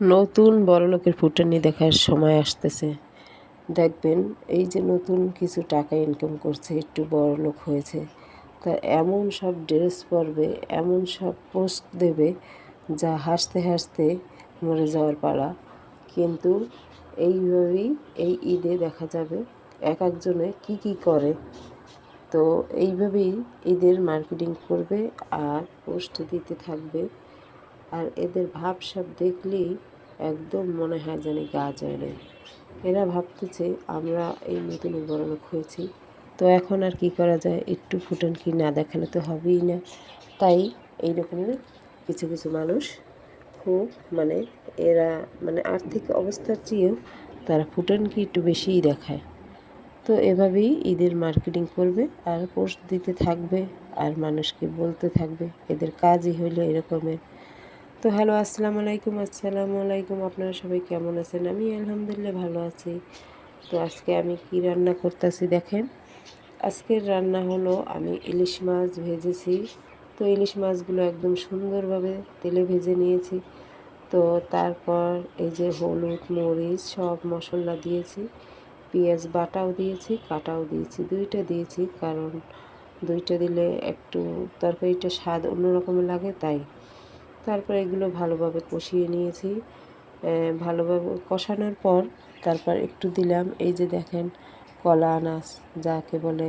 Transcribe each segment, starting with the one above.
নতুন বড়লোকের ফুটানি দেখার সময় আসতেছে। দেখবেন, এই যে নতুন কিছু টাকা ইনকাম করছে, একটু বড়লোক হয়েছে। তা এমন সব ড্রেস পরবে, এমন সব পোস্ট দেবে, যা হাসতে হাসতে মরে যাওয়ার পালা। কিন্তু এইভাবেই এই ঈদে দেখা যাবে এক একজনে কি কি করে। তো এইভাবেই ঈদের মার্কেটিং করবে আর পোস্ট দিতে থাকবে। আর এদের ভাব সব দেখলেই একদম মনে হয় জানি গা জ্বলে এরা ভাবতেছে, আমরা এই নতুন বড়লোক হয়েছি, তো এখন আর কি করা যায়? একটু ফুটন কি না দেখালে তো হবেই না। তাই এই রকমের কিছু কিছু মানুষ খুব মানে এরা মানে আর্থিক অবস্থার চেয়েও তারা ফুটন কি একটু বেশিই দেখায়। তো এভাবেই ঈদের মার্কেটিং করবে আর পোস্ট দিতে থাকবে আর মানুষকে বলতে থাকবে, এদের কাজই হইল এরকমের তো হ্যালো, আসসালামু আলাইকুম আসসালামু আলাইকুম। আপনারা সবাই কেমন আছেন? আমি আলহামদুলিল্লাহ ভালো আছি। তো আজকে আমি কি রান্না করতেছি দেখেন। আজকের রান্না হলো, আমি ইলিশ মাছ ভেজেছি। তো ইলিশ মাছগুলো একদম সুন্দরভাবে তেলে ভেজে নিয়েছি। তো তারপর এই যে হলুদ, মরিচ সব মশলা দিয়েছি। পেঁয়াজ বাটাও দিয়েছি, কাটাও দিয়েছি। দুইটা দিয়েছি, কারণ দুইটা দিলে একটু তরকারিটা স্বাদ অন্যরকমের লাগে, তাই তারপর এগুলো ভালোভাবে কষিয়ে নিয়েছি। ভালোভাবে কষানোর পর তারপর একটু দিলাম। এই যে দেখেন কলা আনাস, যাকে বলে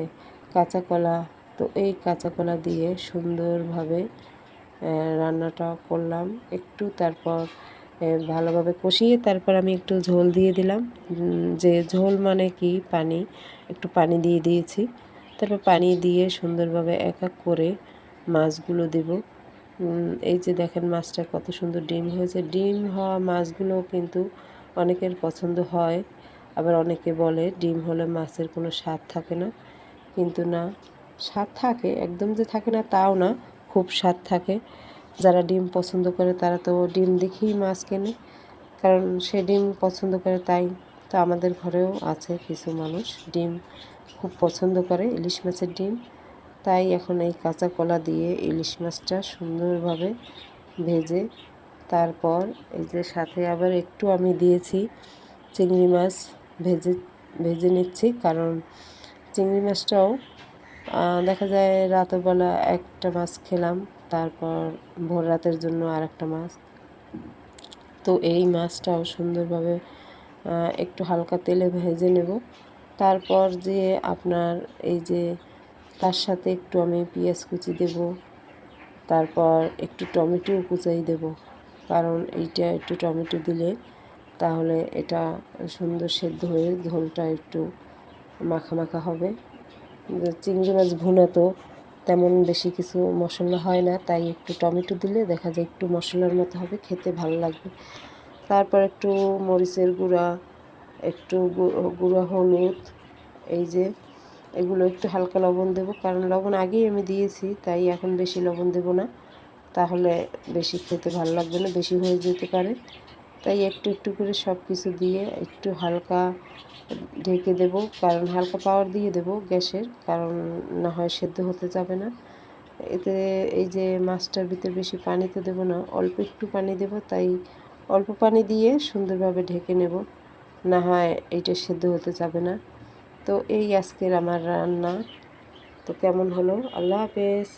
কাঁচা কলা। তো এই কাঁচা কলা দিয়ে সুন্দরভাবে রান্নাটা করলাম। একটু তারপর ভালোভাবে কষিয়ে তারপর আমি একটু ঝোল দিয়ে দিলাম। যে ঝোল মানে কি? পানি, একটু পানি দিয়ে দিয়েছি। তারপর পানি দিয়ে সুন্দরভাবে এক এক করে মাছগুলো দেব। এই যে দেখেন মাছটা কত সুন্দর ডিম হয়েছে। ডিম হওয়া মাছগুলো কিন্তু অনেকের পছন্দ হয়, আবার অনেকে বলে ডিম হলে মাছের কোনো স্বাদ থাকে না। কিন্তু না, স্বাদ থাকে, একদম যে থাকে না তাও না, খুব স্বাদ থাকে। যারা ডিম পছন্দ করে তারা তো ডিম দেখেই মাছ কেনে, কারণ সে ডিম পছন্দ করে তাই। তো আমাদের ঘরেও আছে কিছু মানুষ ডিম খুব পছন্দ করে, ইলিশ মাছের ডিম। তাই এখন এই কাঁচা কলা দিয়ে ইলিশ মাছটা সুন্দরভাবে ভেজে তারপর এই যে সাথে আবার একটু আমি দিয়েছি চিংড়ি মাছ ভেজে ভেজে নিচ্ছি। কারণ চিংড়ি মাছটাও দেখা যায় রাতেরবেলা একটা মাছ খেলাম, তারপর ভোর রাতের জন্য আর একটা মাছ। তো এই মাছটাও সুন্দরভাবে একটু হালকা তেলে ভেজে নেব। তারপর যে আপনার এই যে তার সাথে একটু আমি পেঁয়াজ কুচি দেব, তারপর একটু টমেটোও কুচাই দেব। কারণ এইটা একটু টমেটো দিলে তাহলে এটা সুন্দর সেদ্ধ হয়ে ঝোলটা একটু মাখা মাখা হবে। চিংড়ি মাছ ভুনা তো তেমন বেশি কিছু মশলা হয় না, তাই একটু টমেটো দিলে দেখা যায় একটু মশলার মতো হবে, খেতে ভালো লাগবে। তারপর একটু মরিচের গুঁড়া, একটু গুঁড়া হলুদ, এই যে এগুলো একটু হালকা লবণ দেবো। কারণ লবণ আগেই আমি দিয়েছি, তাই এখন বেশি লবণ দেবো না। তাহলে বেশি খেতে ভালো লাগবে না, বেশি হয়ে যেতে পারে। তাই একটু একটু করে সব কিছু দিয়ে একটু হালকা ঢেকে দেব। কারণ হালকা পাওয়ার দিয়ে দেব গ্যাসের, কারণ না হয় সেদ্ধ হতে যাবে না। এতে এই যে মাছটার ভিতরে বেশি পানি তো দেবো না, অল্প একটু পানি দেব, তাই অল্প পানি দিয়ে সুন্দরভাবে ঢেকে নেব। না হয় এইটা সেদ্ধ হতে যাবে না। তো এই আজকের আমার রান্না। তো কেমন হলো? আল্লাহ হাফেজ।